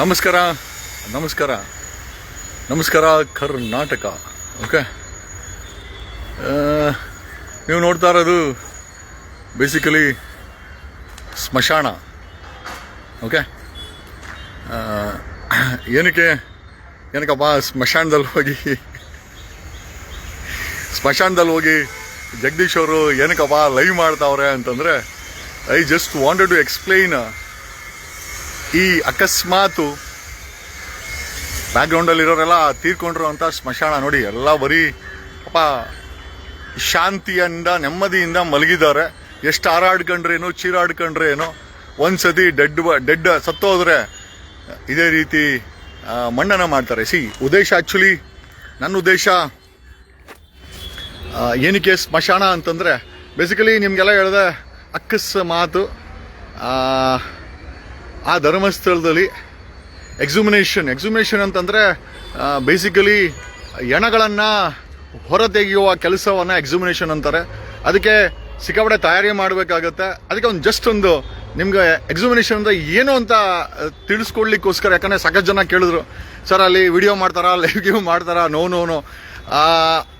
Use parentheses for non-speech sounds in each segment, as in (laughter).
ನಮಸ್ಕಾರ ನಮಸ್ಕಾರ. ನಮಸ್ಕಾರ, ಕರ್ನಾಟಕ. ಓಕೆ ನೀವು ನೋಡ್ತಾ ಇರೋದು ಬೇಸಿಕಲಿ ಸ್ಮಶಾನ. ಓಕೆ ಏನಕ್ಕೆ, ಏನಕ್ಕಪ್ಪ, ಸ್ಮಶಾನದಲ್ಲಿ ಹೋಗಿ ಸ್ಮಶಾನದಲ್ಲಿ ಹೋಗಿ ಜಗದೀಶ್ ಅವರು ಏನಕ್ಕಪ್ಪ ಲೈವ್ ಮಾಡ್ತಾವ್ರೆ ಅಂತಂದರೆ I just wanted to explain ಈ ಅಕಸ್ಮಾತು ತೀರ್ಕೊಂಡ್ರು ಅಂತ ಸ್ಮಶಾನ ನೋಡಿ ಎಲ್ಲ ಬರೀ ಪಾಪ ಶಾಂತಿಯಿಂದ ನೆಮ್ಮದಿಯಿಂದ ಮಲಗಿದ್ದಾರೆ. ಎಷ್ಟು ಹಾರಾಡ್ಕೊಂಡ್ರೇನು ಚೀರಾಡ್ಕೊಂಡ್ರೇನು ಒಂದ್ಸತಿ ಡೆಡ್ ಡೆಡ್ ಸತ್ತೋದ್ರೆ ಇದೇ ರೀತಿ ಮಣ್ಣನ್ನು ಮಾಡ್ತಾರೆ. ಸಿ ಉದ್ದೇಶ ಆ್ಯಕ್ಚುಲಿ ನನ್ನ ಉದ್ದೇಶ ಏನಕ್ಕೆ ಸ್ಮಶಾನ ಅಂತಂದರೆ ಬೇಸಿಕಲಿ ನಿಮಗೆಲ್ಲ ಹೇಳಿದೆ ಅಕಸ್ಮಾತು ಆ, ಆ ಧರ್ಮಸ್ಥಳದಲ್ಲಿ ಎಕ್ಸುಮಿನೇಷನ್ ಎಕ್ಸುಮಿನೇಷನ್ ಅಂತಂದರೆ ಬೇಸಿಕಲಿ ಎಣಗಳನ್ನು ಹೊರತೆಗೆಯುವ ಕೆಲಸವನ್ನು ಎಕ್ಸುಮಿನೇಷನ್ ಅಂತಾರೆ. ಅದಕ್ಕೆ ಸಿಕ್ಕಾಪಡೆ ತಯಾರಿ ಮಾಡಬೇಕಾಗತ್ತೆ. ಅದಕ್ಕೆ ಒಂದು ಜಸ್ಟ್ ಒಂದು ನಿಮ್ಗೆ ಎಕ್ಸುಮಿನೇಷನ್ ಅಂದ್ರೆ ಏನು ಅಂತ ತಿಳಿಸ್ಕೊಡ್ಲಿಕ್ಕೋಸ್ಕರ, ಯಾಕಂದರೆ ಸಾಕಷ್ಟು ಜನ ಕೇಳಿದ್ರು, ಸರ್, ಅಲ್ಲಿ ವಿಡಿಯೋ ಮಾಡ್ತಾರಾ (laughs) ಲೈವ್ ಗಿವ್ ಮಾಡ್ತಾರಾ ನೋ ನೋ ನೋ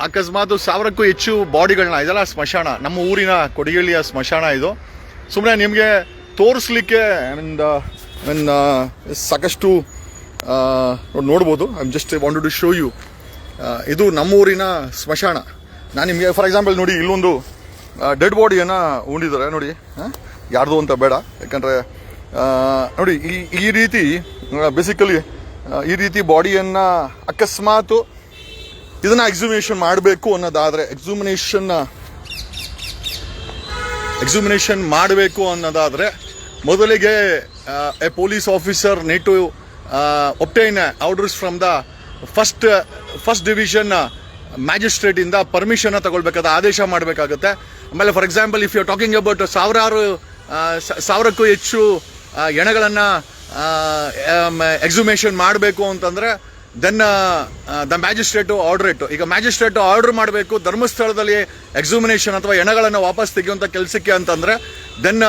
ಅಕಸ್ಮಾತ್ ಸಾವಿರಕ್ಕೂ ಹೆಚ್ಚು ಬಾಡಿಗಳನ್ನ ಇದೆಲ್ಲ ಸ್ಮಶಾನ, ನಮ್ಮ ಊರಿನ ಕೊಡಿಗಳ್ಳಿಯ ಸ್ಮಶಾನ ಇದು. ಸುಮ್ಮನೆ ನಿಮಗೆ ತೋರಿಸ್ಲಿಕ್ಕೆ ಆ್ಯಂಡ್ ನನ್ನ ಸಾಕಷ್ಟು ನೋಡ್ಬೋದು. I just wanted to show you ಇದು ನಮ್ಮೂರಿನ ಸ್ಮಶಾನ. ನಾನು ನಿಮಗೆ ಫಾರ್ ಎಕ್ಸಾಂಪಲ್ ನೋಡಿ, ಇಲ್ಲೊಂದು ಡೆಡ್ ಬಾಡಿಯನ್ನು ಉಂಡಿದ್ದಾರೆ ನೋಡಿ ಯಾರ್ದು ಅಂತ ಬೇಡ. ಯಾಕಂದರೆ ನೋಡಿ, ಈ ಈ ರೀತಿ ಬೇಸಿಕಲಿ ಈ ರೀತಿ ಬಾಡಿಯನ್ನು ಅಕಸ್ಮಾತು ಇದನ್ನು ಎಕ್ಸುಮಿನೇಷನ್ ಮಾಡಬೇಕು ಅನ್ನೋದಾದರೆ ಎಕ್ಸುಮಿನೇಷನ್ ಎಕ್ಸುಮಿನೇಷನ್ ಮಾಡಬೇಕು ಅನ್ನೋದಾದ್ರೆ ಮೊದಲಿಗೆ a police officer need to obtain orders from the first first division magistrate ಇಂದ ಪರ್ಮಿಷನ್ ತಗೊಳ್ಬೇಕಾದ ಆದೇಶ ಮಾಡಬೇಕಾಗುತ್ತೆ. ಆಮೇಲೆ for example if you talking about ಸಾವಿರಾರು ಸಾವಿರಕ್ಕೂ ಹೆಚ್ಚು ಎಣೆಗಳನ್ನು ಎಕ್ಸುಮೇಷನ್ ಮಾಡಬೇಕು ಅಂತಂದ್ರೆ ದೆನ್ ದ ಮ್ಯಾಜಿಸ್ಟ್ರೇಟು ಆರ್ಡರ್ ಇಟ್ಟು ಈಗ ಮ್ಯಾಜಿಸ್ಟ್ರೇಟ್ ಆರ್ಡರ್ ಮಾಡಬೇಕು, ಧರ್ಮಸ್ಥಳದಲ್ಲಿ ಎಕ್ಸುಮಿನೇಷನ್ ಅಥವಾ ಎಣಗಳನ್ನು ವಾಪಸ್ ತೆಗೆಯುವಂಥ ಕೆಲಸಕ್ಕೆ ಅಂತಂದ್ರೆ ದೆನ್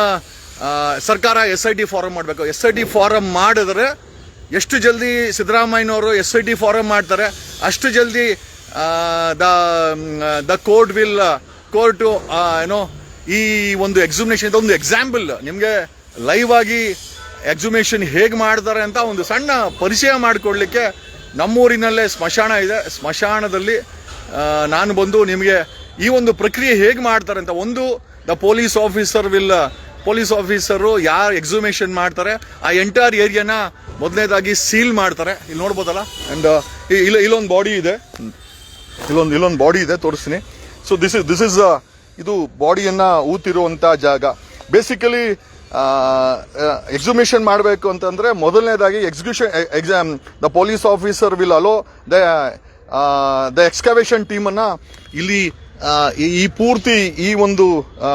ಸರ್ಕಾರ ಎಸ್ ಐ ಟಿ ಫಾರಮ್ ಮಾಡಬೇಕು. ಎಸ್ ಐ ಟಿ ಫಾರಮ್ ಮಾಡಿದ್ರೆ ಎಷ್ಟು ಜಲ್ದಿ ಸಿದ್ದರಾಮಯ್ಯನವರು ಎಸ್ ಐ ಟಿ ಫಾರಮ್ ಮಾಡ್ತಾರೆ, ಅಷ್ಟು ಜಲ್ದಿ the the court will court ಏನೋ, ಈ ಒಂದು ಎಕ್ಸುಮಿನೇಷನ್ ಒಂದು ಎಕ್ಸಾಂಪಲ್ ನಿಮಗೆ ಲೈವ್ ಆಗಿ ಎಕ್ಸುಮೇಷನ್ ಹೇಗೆ ಮಾಡ್ತಾರೆ ಅಂತ ಒಂದು ಸಣ್ಣ ಪರಿಚಯ ಮಾಡಿಕೊಡ್ಲಿಕ್ಕೆ ನಮ್ಮೂರಿನಲ್ಲೇ ಸ್ಮಶಾನ ಇದೆ. ಸ್ಮಶಾನದಲ್ಲಿ ನಾನು ಬಂದು ನಿಮಗೆ ಈ ಒಂದು ಪ್ರಕ್ರಿಯೆ ಹೇಗೆ ಮಾಡ್ತಾರೆ ಅಂತ ಒಂದು the police officer will police officer ಯಾರು ಎಕ್ಸುಮೇಷನ್ ಮಾಡ್ತಾರೆ ಆ ಎಂಟೈರ್ ಏರಿಯಾನ ಮೊದಲನೇದಾಗಿ ಸೀಲ್ ಮಾಡ್ತಾರೆ. ಇಲ್ಲಿ ನೋಡ್ಬೋದಲ್ಲ? ಆ್ಯಂಡ್ ಇಲ್ಲ ಇಲ್ಲೊಂದು ಬಾಡಿ ಇದೆ. ಇಲ್ಲೊಂದು ಇಲ್ಲೊಂದು ಬಾಡಿ ಇದೆ ತೋರಿಸ್ತೀನಿ. So this is this is ಇದು ಬಾಡಿಯನ್ನು ಊತಿರುವಂಥ ಜಾಗ. ಬೇಸಿಕಲಿ ಎಕ್ಸುಮೇಷನ್ ಮಾಡಬೇಕು ಅಂತಂದರೆ ಮೊದಲನೇದಾಗಿ execution exam the police officer will allow the the excavation ಟೀಮನ್ನು ಇಲ್ಲಿ ಈ- ಪೂರ್ತಿ ಈ ಒಂದು ಆ,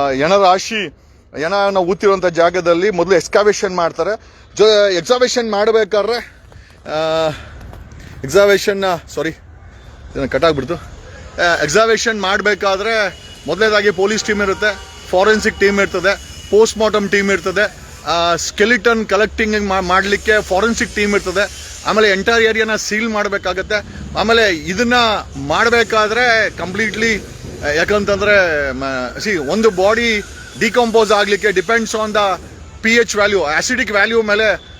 ಎಣರಾಶಿ ನಾವು ಊತಿರುವಂತ ಜಾಗದಲ್ಲಿ ಮೊದಲು ಎಕ್ಸ್ಕಾವೇಷನ್ ಮಾಡ್ತಾರೆ. ಜೊ ಎಕ್ಸಾವೇಷನ್ ಮಾಡಬೇಕಾದ್ರೆ ಎಕ್ಸಾವೇಷನ್ ಸಾರಿ ಕಟ್ ಆಗ್ಬಿಡ್ತು. ಎಕ್ಸಾವೇಷನ್ ಮಾಡಬೇಕಾದ್ರೆ ಮೊದಲನೇದಾಗಿ ಪೊಲೀಸ್ ಟೀಮ್ ಇರುತ್ತೆ ಫಾರೆನ್ಸಿಕ್ ಟೀಮ್ ಇರ್ತದೆ ಪೋಸ್ಟ್ ಮಾರ್ಟಮ್ ಟೀಮ್ ಇರ್ತದೆ ಸ್ಕೆಲಿಟನ್ ಕಲೆಕ್ಟಿಂಗ್ ಮಾಡಲಿಕ್ಕೆ ಫಾರೆನ್ಸಿಕ್ ಟೀಮ್ ಇರ್ತದೆ. ಆಮೇಲೆ ಎಂಟೈರ್ ಏರಿಯಾನ ಸೀಲ್ ಮಾಡಬೇಕಾಗತ್ತೆ. ಆಮೇಲೆ ಇದನ್ನ ಮಾಡಬೇಕಾದ್ರೆ ಕಂಪ್ಲೀಟ್ಲಿ ಯಾಕಂತಂದ್ರೆ ಸಿ ಒಂದು ಬಾಡಿ ಡಿಕಂಪೋಸ್ ಆಗಲಿಕ್ಕೆ depends on the P H value acidic value ಮೇಲೆ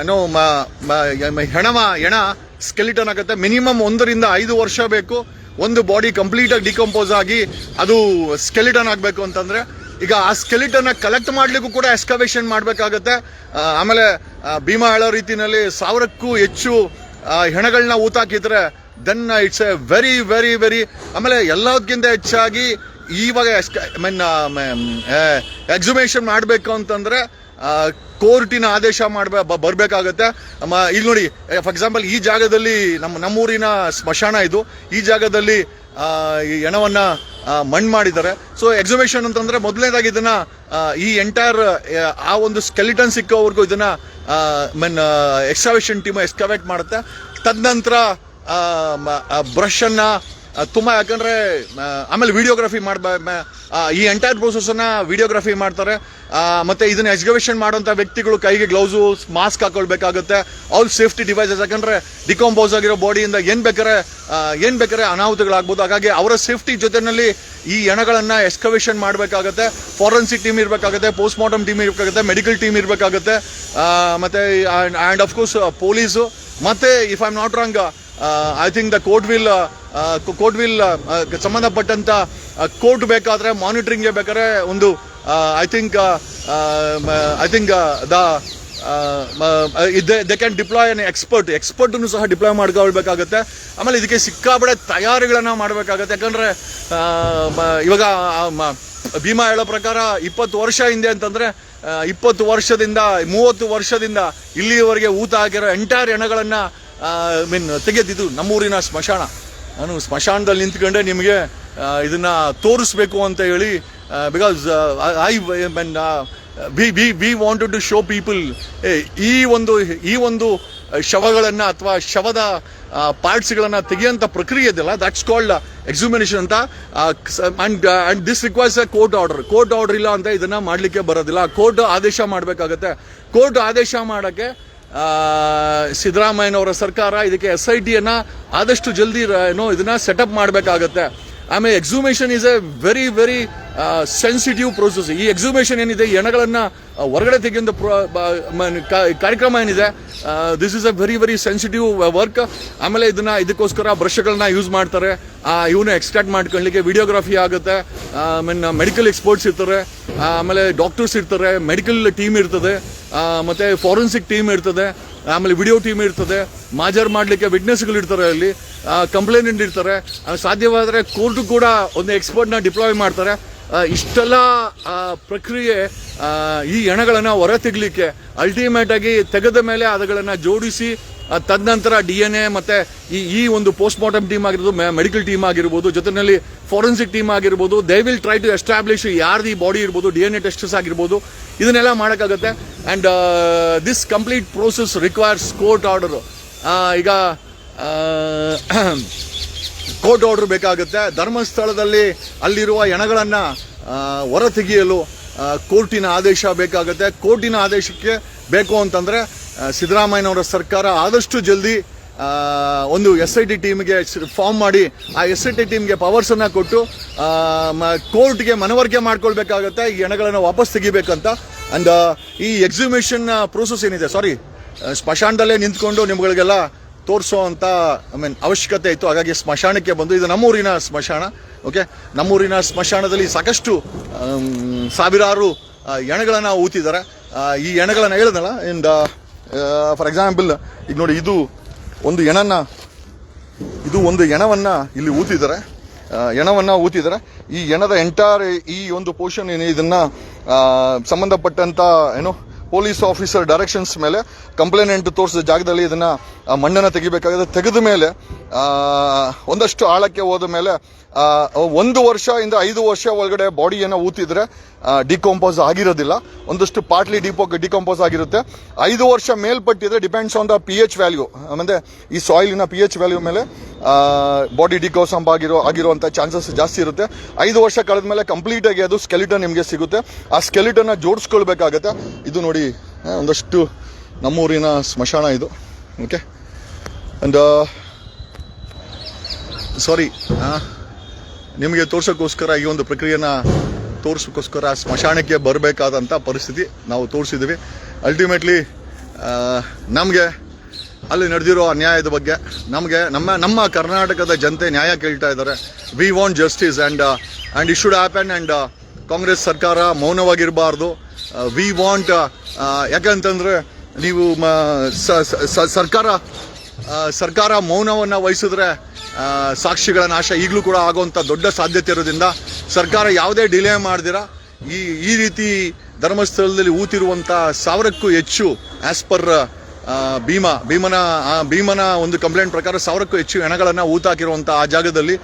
ಏನೋ, ಮ- ಮ- ಹೆಣವ ಹೆಣ ಸ್ಕೆಲಿಟನ್ ಆಗುತ್ತೆ. ಮಿನಿಮಮ್ ಒಂದರಿಂದ ಐದು ವರ್ಷ ಬೇಕು. ಒಂದು ಬಾಡಿ ಕಂಪ್ಲೀಟ್ ಆಗಿ ಡಿಕಂಪೋಸ್ ಆಗಿ ಅದು ಸ್ಕೆಲಿಟನ್ ಆಗಬೇಕು ಅಂತಂದರೆ, ಈಗ ಆ ಸ್ಕೆಲಿಟನ್ನ ಕಲೆಕ್ಟ್ ಮಾಡಲಿಕ್ಕೂ ಕೂಡ ಎಸ್ಕವೇಷನ್ ಮಾಡಬೇಕಾಗತ್ತೆ. ಆಮೇಲೆ ಭೀಮಾ ಹೇಳೋ ರೀತಿನಲ್ಲಿ ಸಾವಿರಕ್ಕೂ ಹೆಚ್ಚು ಹೆಣಗಳನ್ನ ಊತಾಕಿದ್ರೆ then it's a very very very ಆಮೇಲೆ ಎಲ್ಲದಕ್ಕಿಂತ ಹೆಚ್ಚಾಗಿ ಇವಾಗ ಮೀನ್ ಎಕ್ಸಿಮೇಷನ್ ಮಾಡಬೇಕು ಅಂತಂದ್ರೆ ಕೋರ್ಟಿನ ಆದೇಶ ಮಾಡ್ಬೇ ಬರ್ಬೇಕಾಗತ್ತೆ. ಇಲ್ಲಿ ನೋಡಿ ಫಾರ್ ಎಕ್ಸಾಂಪಲ್ ಈ ಜಾಗದಲ್ಲಿ ನಮ್ಮ, ನಮ್ಮೂರಿನ ಸ್ಮಶಾನ ಇದು. ಈ ಜಾಗದಲ್ಲಿ ಈ ಹೆಣವನ್ನು ಮಣ್ಣು ಮಾಡಿದ್ದಾರೆ. ಸೊ ಎಕ್ಸಿಬಿಷನ್ ಅಂತಂದ್ರೆ ಮೊದಲನೇದಾಗಿ ಇದನ್ನ ಈ ಎಂಟೈರ್ ಆ ಒಂದು ಸ್ಕೆಲಿಟನ್ ಸಿಕ್ಕೋವರೆಗೂ ಇದನ್ನ ಮೀನ್ ಎಕ್ಸ್ಕವೇಷನ್ ಟೀಮ್ ಎಕ್ಸ್ಕವೇಟ್ ಮಾಡುತ್ತೆ. ತದನಂತರ ಬ್ರಷ್ ಅನ್ನ ತುಂಬ ಯಾಕಂದರೆ ಆಮೇಲೆ ವಿಡಿಯೋಗ್ರಫಿ ಮಾಡ್ಬ ಈ ಎಂಟೈರ್ ಪ್ರೋಸೆಸ್ಸನ್ನು ವಿಡಿಯೋಗ್ರಫಿ ಮಾಡ್ತಾರೆ. ಮತ್ತು ಇದನ್ನ ಎಕ್ಸಿಬಿಷನ್ ಮಾಡುವಂಥ ವ್ಯಕ್ತಿಗಳು ಕೈಗೆ ಗ್ಲೌಸು ಮಾಸ್ಕ್ ಹಾಕೊಳ್ಬೇಕಾಗುತ್ತೆ. ಆಲ್ ಸೇಫ್ಟಿ ಡಿವೈಸಸ್ ಯಾಕಂದರೆ ಡಿಕಾಂಪೋಸ್ ಆಗಿರೋ ಬಾಡಿಯಿಂದ ಏನು ಬೇಕಾರೆ ಏನು ಏನ್ ಬೇಕಾರೆ ಅನಾಹುತಗಳಾಗ್ಬೋದು. ಹಾಗಾಗಿ ಅವರ ಸೇಫ್ಟಿ ಜೊತೆಯಲ್ಲಿ ಈ ಎಣಗಳನ್ನ ಎಕ್ಸ್ಕವೇಷನ್ ಮಾಡಬೇಕಾಗುತ್ತೆ. ಫಾರೆನ್ಸಿಕ್ ಟೀಮ್ ಇರಬೇಕಾಗುತ್ತೆ ಪೋಸ್ಟ್ ಮಾರ್ಟಮ್ ಟೀಮ್ ಇರಬೇಕಾಗುತ್ತೆ ಮೆಡಿಕಲ್ ಟೀಮ್ ಇರಬೇಕಾಗುತ್ತೆ. ಮತ್ತೆ ಆ್ಯಂಡ್ ಆಫ್ಕೋರ್ಸ್ ಪೊಲೀಸು ಮತ್ತು if I am not wrong I think the court will court will ಸಂಬಂಧಪಟ್ಟಂತ ಕೋರ್ಟ್ ಬೇಕಾದ್ರೆ ಮಾನಿಟರಿಂಗ್ಗೆ ಬೇಕಾದ್ರೆ ಒಂದು I think I think the they can deploy an expert ಎಕ್ಸ್ಪರ್ಟನ್ನು ಸಹ ಡಿಪ್ಲಾಯ್ ಮಾಡ್ಕೊಳ್ಬೇಕಾಗತ್ತೆ. ಆಮೇಲೆ ಇದಕ್ಕೆ ಸಿಕ್ಕಾಬಡೆ ತಯಾರಿಗಳನ್ನ ಮಾಡಬೇಕಾಗುತ್ತೆ. ಯಾಕಂದರೆ ಇವಾಗ ಭೀಮಾ ಹೇಳೋ ಪ್ರಕಾರ ಇಪ್ಪತ್ತು ವರ್ಷ ಹಿಂದೆ ಅಂತಂದ್ರೆ ಇಪ್ಪತ್ತು ವರ್ಷದಿಂದ, ಮೂವತ್ತು ವರ್ಷದಿಂದ ಇಲ್ಲಿಯವರೆಗೆ ಊತ ಆಗಿರೋ ಎಂಟೈರ್ ಐ ಮೀನ್ ತೆಗೆದಿದ್ದು ನಮ್ಮೂರಿನ ಸ್ಮಶಾನ. ನಾನು ಸ್ಮಶಾನದಲ್ಲಿ ನಿಂತ್ಕೊಂಡೆ, ನಿಮಗೆ ಇದನ್ನು ತೋರಿಸ್ಬೇಕು ಅಂತ ಹೇಳಿ because I mean we we we wanted to show people ಈ ಒಂದು ಈ ಒಂದು ಶವಗಳನ್ನು ಅಥವಾ ಶವದ ಪಾರ್ಟ್ಸ್ಗಳನ್ನು ತೆಗೆಯೋಂಥ ಪ್ರಕ್ರಿಯೆ ಇದೆಯಲ್ಲ ದಟ್ಸ್ ಕಾಲ್ಡ್ ಎಕ್ಸುಮಿನೇಷನ್ ಅಂತ. And and this requires a court order court order ಇಲ್ಲ ಅಂತ ಇದನ್ನು ಮಾಡಲಿಕ್ಕೆ ಬರೋದಿಲ್ಲ. ಕೋರ್ಟ್ ಆದೇಶ ಮಾಡಬೇಕಾಗತ್ತೆ. ಕೋರ್ಟ್ ಆದೇಶ ಮಾಡಕ್ಕೆ ಸಿದ್ದರಾಮಯ್ಯನವರ ಸರ್ಕಾರ ಇದಕ್ಕೆ ಎಸ್ ಐ ಟಿಯನ್ನು ಆದಷ್ಟು ಜಲ್ದಿ ಏನೋ ಇದನ್ನ ಸೆಟಪ್ ಮಾಡಬೇಕಾಗತ್ತೆ. ಆಮೇಲೆ exhumation is a very very sensitive process ಈ ಎಕ್ಸುಮೇಷನ್ ಏನಿದೆ ಎಣಗಳನ್ನು ಹೊರಗಡೆ ಮ- ಕಾರ್ಯಕ್ರಮ ಏನಿದೆ this is a very very sensitive work ಆಮೇಲೆ ಇದನ್ನ, ಇದಕ್ಕೋಸ್ಕರ ಬ್ರಷ್ಗಳನ್ನ ಯೂಸ್ ಮಾಡ್ತಾರೆ. ಇವನ್ನ ಎಕ್ಸ್ಟ್ರಾಕ್ಟ್ ಮಾಡ್ಕೊಳ್ಳಿಕ್ಕೆ ವಿಡಿಯೋಗ್ರಫಿ ಆಗುತ್ತೆ. ಮೀನ್ ಮೆಡಿಕಲ್ ಎಕ್ಸ್ಪರ್ಟ್ಸ್ ಇರ್ತಾರೆ. ಆಮೇಲೆ ಡಾಕ್ಟರ್ಸ್ ಇರ್ತಾರೆ. ಮೆಡಿಕಲ್ ಟೀಮ್ ಇರ್ತದೆ. ಮತ್ತೆ ಫಾರೆನ್ಸಿಕ್ ಟೀಮ್ ಇರ್ತದೆ, ಆಮೇಲೆ ವಿಡಿಯೋ ಟೀಮ್ ಇರ್ತದೆ, ಮಾಜರ್ ಮಾಡಲಿಕ್ಕೆ ವಿಟ್ನೆಸ್ಗಳು ಇರ್ತಾರೆ ಅಲ್ಲಿ ಕಂಪ್ಲೇಂಟ್ ಇರ್ತಾರೆ ಸಾಧ್ಯವಾದರೆ ಕೋರ್ಟು ಕೂಡ ಒಂದು ಎಕ್ಸ್ಪರ್ಟ್ನ ಡಿಪ್ಲಾಯ್ ಮಾಡ್ತಾರೆ. ಇಷ್ಟೆಲ್ಲ ಪ್ರಕ್ರಿಯೆ ಈ ಹೆಣಗಳನ್ನು ಹೊರ ತೆಗಲಿಕ್ಕೆ ಅಲ್ಟಿಮೇಟಾಗಿ ತೆಗೆದ ಮೇಲೆ ಅವುಗಳನ್ನು ಜೋಡಿಸಿ ತದನಂತರ ಡಿ ಎನ್ ಎ ಮತ್ತೆ ಈ ಈ ಒಂದು ಪೋಸ್ಟ್ ಮಾರ್ಟಮ್ ಟೀಮ್ ಆಗಿರ್ಬೋದು ಮೆಡಿಕಲ್ ಟೀಮ್ ಆಗಿರ್ಬೋದು ಜೊತೆಯಲ್ಲಿ ಫಾರೆನ್ಸಿಕ್ ಟೀಮ್ ಆಗಿರ್ಬೋದು they will try to establish ಯಾರ್ದು ಈ ಬಾಡಿ ಇರ್ಬೋದು ಡಿ ಎನ್ ಎ ಟೆಸ್ಟಸ್ ಆಗಿರ್ಬೋದು, ಇದನ್ನೆಲ್ಲ ಮಾಡೋಕ್ಕಾಗತ್ತೆ. And this complete process requires court order ಈಗ ಕೋರ್ಟ್ ಆರ್ಡರ್ ಬೇಕಾಗುತ್ತೆ. ಧರ್ಮಸ್ಥಳದಲ್ಲಿ ಅಲ್ಲಿರುವ ಎಣಗಳನ್ನು ಹೊರತೆಗೆಯಲು ಕೋರ್ಟಿನ ಆದೇಶ ಬೇಕಾಗುತ್ತೆ. ಕೋರ್ಟಿನ ಆದೇಶಕ್ಕೆ ಬೇಕು ಅಂತಂದ್ರೆ ಸಿದ್ದರಾಮಯ್ಯನವರ ಸರ್ಕಾರ ಆದಷ್ಟು ಜಲ್ದಿ ಒಂದು ಎಸ್ ಐ ಟಿ ಟೀಮ್ಗೆ ಫಾರ್ಮ್ ಮಾಡಿ, ಆ ಎಸ್ ಐ ಟಿ ಟೀಮ್ಗೆ ಪವರ್ಸನ್ನು ಕೊಟ್ಟು ಕೋರ್ಟ್ಗೆ ಮನವರಿಕೆ ಮಾಡ್ಕೊಳ್ಬೇಕಾಗತ್ತೆ, ಈ ಹೆಣಗಳನ್ನು ವಾಪಸ್ ತೆಗಿಬೇಕಂತ. ಅಂಡ್ ಈ ಎಕ್ಸಿಬಿಷನ್ ಪ್ರೋಸೆಸ್ ಏನಿದೆ ಸಾರಿ ಸ್ಮಶಾನದಲ್ಲೇ ನಿಂತ್ಕೊಂಡು ನಿಮ್ಗಳಿಗೆಲ್ಲ ತೋರಿಸೋ ಅಂತ ಐ ಮೀನ್ ಅವಶ್ಯಕತೆ ಇತ್ತು. ಹಾಗಾಗಿ ಸ್ಮಶಾನಕ್ಕೆ ಬಂದು, ಇದು ನಮ್ಮೂರಿನ ಸ್ಮಶಾನ ಓಕೆ ನಮ್ಮೂರಿನ ಸ್ಮಶಾನದಲ್ಲಿ ಸಾಕಷ್ಟು ಸಾವಿರಾರು ಎಣಗಳನ್ನು ಊತಿದ್ದಾರೆ. ಈ ಎಣಗಳನ್ನು ಹೇಳಿದಲ್ಲ ಇಂದ ಫಾರ್ ಎಕ್ಸಾಂಪಲ್ ಈಗ ನೋಡಿ ಇದು ಒಂದು ಎಣನ್ನ, ಇದು ಒಂದು ಎಣವನ್ನು ಇಲ್ಲಿ ಊತಿದ್ದಾರೆ. ಎಣವನ್ನು ಊತಿದ್ದಾರೆ. ಈ ಎಣದ ಎಂಟೈರ್ ಈ ಒಂದು ಪೋರ್ಷನ್ ಏನು ಇದನ್ನು ಸಂಬಂಧಪಟ್ಟಂಥ ಏನು ಪೊಲೀಸ್ ಆಫೀಸರ್ ಡೈರೆಕ್ಷನ್ಸ್ ಮೇಲೆ ಕಂಪ್ಲೇನೆಂಟ್ ತೋರಿಸಿದ ಜಾಗದಲ್ಲಿ ಇದನ್ನ ಮಣ್ಣನ್ನ ತೆಗಿಬೇಕಾಗಿದೆ. ತೆಗೆದ ಮೇಲೆ ಒಂದಷ್ಟು ಆಳಕ್ಕೆ ಹೋದ ಮೇಲೆ ಒಂದು ವರ್ಷ ಇಂದ ಐದು ವರ್ಷ ಒಳಗಡೆ ಬಾಡಿಯನ್ನು ಊತಿದ್ರೆ ಡಿಕಾಂಪೋಸ್ ಆಗಿರೋದಿಲ್ಲ. ಒಂದಷ್ಟು ಪಾರ್ಟ್ಲಿ ಡಿಪೋ ಡಿಕಾಂಪೋಸ್ ಆಗಿರುತ್ತೆ. ಐದು ವರ್ಷ ಮೇಲ್ಪಟ್ಟಿದ್ರೆ depends on the P H value. ಅಂದರೆ ಈ ಸಾಯಿಲಿನ ಪಿ ಎಚ್ ವ್ಯಾಲ್ಯೂ ಮೇಲೆ ಬಾಡಿ ಡಿಕೋಸಂಪ್ ಆಗಿರೋ ಆಗಿರುವಂಥ ಚಾನ್ಸಸ್ ಜಾಸ್ತಿ ಇರುತ್ತೆ. ಐದು ವರ್ಷ ಕಳೆದ ಮೇಲೆ ಕಂಪ್ಲೀಟಾಗಿ ಅದು ಸ್ಕೆಲಿಟನ್ ನಿಮಗೆ ಸಿಗುತ್ತೆ. ಆ ಸ್ಕೆಲಿಟನ್ನ ಜೋಡಿಸ್ಕೊಳ್ಬೇಕಾಗತ್ತೆ. ಇದು ನೋಡಿ ಒಂದಷ್ಟು ನಮ್ಮೂರಿನ ಸ್ಮಶಾನ ಇದು. ಓಕೆ ಅಂಡ್ ಸಾರಿ ನಿಮಗೆ ತೋರ್ಸೋಕ್ಕೋಸ್ಕರ ಈ ಒಂದು ಪ್ರಕ್ರಿಯೆನ ತೋರಿಸೋಕ್ಕೋಸ್ಕರ ಸ್ಮಶಾನಕ್ಕೆ ಬರಬೇಕಾದಂಥ ಪರಿಸ್ಥಿತಿ ನಾವು ತೋರಿಸಿದ್ವಿ ಅಲ್ಟಿಮೇಟ್ಲಿ ನಮಗೆ ಅಲ್ಲಿ ನಡೆದಿರೋ ಅನ್ಯಾಯದ ಬಗ್ಗೆ ನಮಗೆ ನಮ್ಮ ನಮ್ಮ ಕರ್ನಾಟಕದ ಜನತೆ ನ್ಯಾಯ ಕೇಳ್ತಾ ಇದ್ದಾರೆ. We want justice and and it should happen and Congress ಸರ್ಕಾರ ಮೌನವಾಗಿರಬಾರ್ದು. ವಿ ವಾಂಟ್ ಯಾಕಂತಂದರೆ ನೀವು ಸರ್ಕಾರ ಸರ್ಕಾರ ಮೌನವನ್ನು ವಹಿಸಿದ್ರೆ ಸಾಕ್ಷಿಗಳ ನಾಶ ಈಗಲೂ ಕೂಡ ಆಗುವಂಥ ದೊಡ್ಡ ಸಾಧ್ಯತೆ ಇರೋದ್ರಿಂದ ಸರ್ಕಾರ ಯಾವುದೇ ಡಿಲೇ ಮಾಡ್ದಿರ? ಈ ಈ ರೀತಿ ಧರ್ಮಸ್ಥಳದಲ್ಲಿ ಊತಿರುವಂಥ ಸಾವಿರಕ್ಕೂ ಹೆಚ್ಚು ಆಸ್ ಪರ್ ಭೀಮಾ, ಭೀಮನ ಭೀಮನ ಒಂದು ಕಂಪ್ಲೇಂಟ್ ಪ್ರಕಾರ ಸಾವಿರಕ್ಕೂ ಹೆಚ್ಚು ಹೆಣಗಳನ್ನು ಊತಾಕಿರುವಂಥ ಆ ಜಾಗದಲ್ಲಿ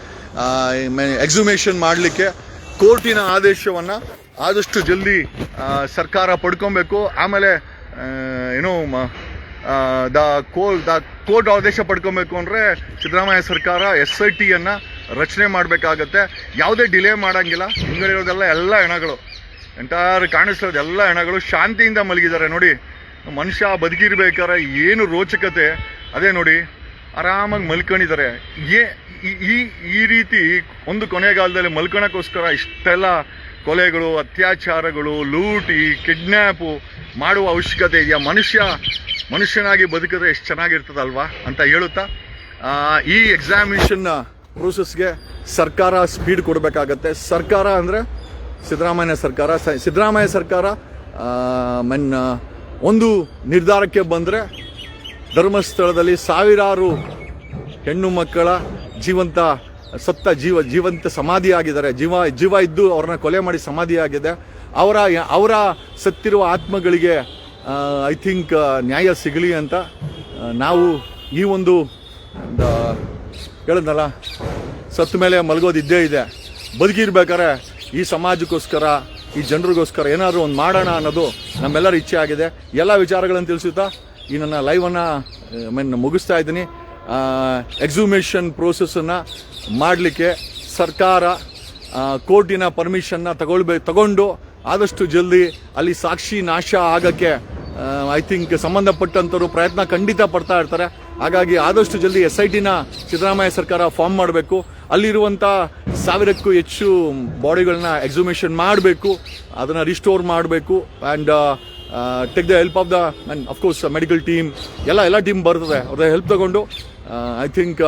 ಎಕ್ಸುಮೇಷನ್ ಮಾಡಲಿಕ್ಕೆ ಕೋರ್ಟಿನ ಆದೇಶವನ್ನು ಆದಷ್ಟು ಜಲ್ದಿ ಸರ್ಕಾರ ಪಡ್ಕೊಬೇಕು. ಆಮೇಲೆ ಏನು ದ ಕೋಲ್, ದ ಕೋರ್ಟ್ ಆದೇಶ ಪಡ್ಕೊಬೇಕು ಅಂದರೆ ಸಿದ್ದರಾಮಯ್ಯ ಸರ್ಕಾರ ಎಸ್ ಐ ಟಿಯನ್ನು ರಚನೆ ಮಾಡಬೇಕಾಗತ್ತೆ. ಯಾವುದೇ ಡಿಲೇ ಮಾಡೋಂಗಿಲ್ಲ. ಹಿಂಗಡೆ ಇರೋದೆಲ್ಲ ಎಲ್ಲ ಹೆಣಗಳು. ಎಂಟಾರು ಕಾಣಿಸ್ತಿರೋದು ಎಲ್ಲ ಹೆಣಗಳು ಶಾಂತಿಯಿಂದ ಮಲಗಿದ್ದಾರೆ ನೋಡಿ. ಮನುಷ್ಯ ಬದುಕಿರ್ಬೇಕಾದ್ರೆ ಏನು ರೋಚಕತೆ. ಅದೇ ನೋಡಿ, ಆರಾಮಾಗಿ ಮಲ್ಕೊಂಡಿದ್ದಾರೆ. ಏ, ಈ ಈ ರೀತಿ ಒಂದು ಕೊನೆಗಾಲದಲ್ಲಿ ಮಲ್ಕೊಳಕ್ಕೋಸ್ಕರ ಇಷ್ಟೆಲ್ಲ ಕೊಲೆಗಳು, ಅತ್ಯಾಚಾರಗಳು, ಲೂಟಿ ಕಿಡ್ನ್ಯಾಪು ಮಾಡುವ ಅವಶ್ಯಕತೆ ಇದೆಯಾ? ಮನುಷ್ಯ, ಮನುಷ್ಯನಾಗಿ ಬದುಕಿದ್ರೆ ಎಷ್ಟು ಚೆನ್ನಾಗಿರ್ತದಲ್ವಾ ಅಂತ ಹೇಳುತ್ತಾ? ಈ ಎಕ್ಸಾಮಿನೇಷನ್ ಪ್ರೋಸೆಸ್ಗೆ ಸರ್ಕಾರ ಸ್ಪೀಡ್ ಕೊಡಬೇಕಾಗತ್ತೆ. ಸರ್ಕಾರ ಅಂದರೆ ಸಿದ್ದರಾಮಯ್ಯ ಸರ್ಕಾರ. ಸಿದ್ದರಾಮಯ್ಯ ಸರ್ಕಾರ ಮನ್ ಒಂದು ನಿರ್ಧಾರಕ್ಕೆ ಬಂದರೆ ಧರ್ಮಸ್ಥಳದಲ್ಲಿ ಸಾವಿರಾರು ಹೆಣ್ಣು ಮಕ್ಕಳ ಜೀವಂತ ಸತ್ತ ಜೀವ ಜೀವಂತ ಸಮಾಧಿ ಆಗಿದ್ದಾರೆ ಜೀವ ಜೀವ ಇದ್ದು ಅವ್ರನ್ನ ಕೊಲೆ ಮಾಡಿ ಸಮಾಧಿ ಆಗಿದೆ ಅವರ ಅವರ ಸತ್ತಿರುವ ಆತ್ಮಗಳಿಗೆ ಐ ಥಿಂಕ್ ನ್ಯಾಯ ಸಿಗಲಿ ಅಂತ ನಾವು ಈ ಒಂದು ಹೇಳಿದ್ನಲ್ಲ ಸತ್ತ ಮೇಲೆ ಮಲಗೋದು ಇದ್ದೇ ಇದೆ. ಬದುಕಿರ್ಬೇಕಾರೆ ಈ ಸಮಾಜಕ್ಕೋಸ್ಕರ, ಈ ಜನರಿಗೋಸ್ಕರ ಏನಾದರೂ ಒಂದು ಮಾಡೋಣ ಅನ್ನೋದು ನಮ್ಮೆಲ್ಲರ ಇಚ್ಛೆ ಆಗಿದೆ. ಎಲ್ಲ ವಿಚಾರಗಳನ್ನು ತಿಳಿಸುತ್ತಾ ಈ ನನ್ನ ಲೈವನ್ನು ಮೀನ್ ಮುಗಿಸ್ತಾ ಇದ್ದೀನಿ. ಎಕ್ಸುಮೇಷನ್ ಪ್ರೋಸೆಸನ್ನು ಮಾಡಲಿಕ್ಕೆ ಸರ್ಕಾರ ಕೋರ್ಟಿನ ಪರ್ಮಿಷನ್ನ ತಗೊಳ್ಬೇ, ತಗೊಂಡು ಆದಷ್ಟು ಜಲ್ದಿ ಅಲ್ಲಿ ಸಾಕ್ಷಿ ನಾಶ ಆಗೋಕ್ಕೆ ಐ ಥಿಂಕ್ ಸಂಬಂಧಪಟ್ಟಂಥವ್ರು ಪ್ರಯತ್ನ ಖಂಡಿತ ಪಡ್ತಾ ಇರ್ತಾರೆ. ಹಾಗಾಗಿ ಆದಷ್ಟು ಜಲ್ದಿ ಎಸ್ ಐ ಟಿನ ಸಿದ್ದರಾಮಯ್ಯ ಸರ್ಕಾರ ಫಾರ್ಮ್ ಮಾಡಬೇಕು. ಅಲ್ಲಿರುವಂಥ ಸಾವಿರಕ್ಕೂ ಹೆಚ್ಚು ಬಾಡಿಗಳನ್ನ ಎಕ್ಸುಮೇಷನ್ ಮಾಡಬೇಕು. ಅದನ್ನು ರಿಸ್ಟೋರ್ ಮಾಡಬೇಕು. And take the help of the and of course medical team ಎಲ್ಲ ಎಲ್ಲ ಟೀಮ್ ಬರ್ತದೆ. ಅವ್ರ ಹೆಲ್ಪ್ ತಗೊಂಡು ಐ ಥಿಂಕ್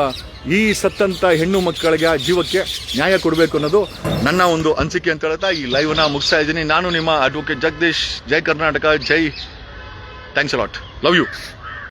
ಈ ಸತ್ತಂತ ಹೆಣ್ಣು ಮಕ್ಕಳಿಗೆ ಆ ಜೀವಕ್ಕೆ ನ್ಯಾಯ ಕೊಡಬೇಕು ಅನ್ನೋದು ನನ್ನ ಒಂದು ಅನಿಸಿಕೆ ಅಂತ ಹೇಳ್ತಾ ಈ ಲೈವ್ನ ಮುಗಿಸ್ತಾ ಇದ್ದೀನಿ. ನಾನು ನಿಮ್ಮ advocate Jagadish, Jai Karnataka, Jai. Thanks a lot love you